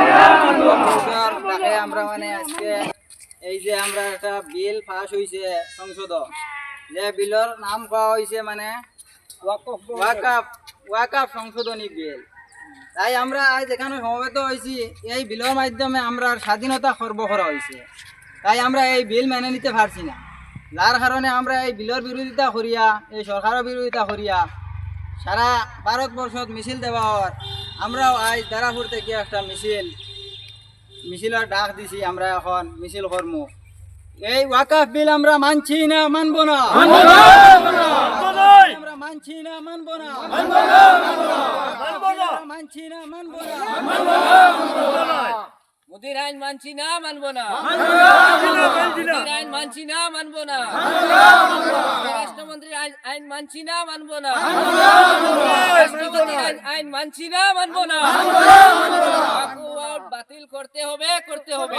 Answer তাকে আমরা মানে আজকে এই যে আমরা একটা বিল পাস হয়েছে সংসদ যে বিলের নাম কোয়া হয়েছে মানে ওয়াকাফ ওয়াকাফ সংশোধনী বিল। তাই আমরা আজ এখানে সমবেত হয়েছি এই বিলের মাধ্যমে আমরা স্বাধীনতা খর্ব করা হয়েছে তাই আমরা এই বিল মেনে নিতে পারছি না। যার কারণে আমরা এই বিলের বিরোধিতা করিয়া এই সরকারের বিরোধিতা করিয়া সারা ভারতবর্ষত মিছিল দেওয়ার আমরাও আজ দারাপুর থেকে একটা মিছিল মিছিলের ডাক দিছি আমরা এখন মিছিল কর্ম এই ওয়াকাফ বিল আমরা মানছি না মানবো না আমরা মানছি না মানবো না মানছি না মানবো না মোদির আইন মানছি না মানবো না মোদির আইন মানছি না মানবো না রাষ্ট্রমন্ত্রীর আইন- আইন মানছি না মানবো না মানছি না মানবো না। বাতিল করতে হবে করতে হবে।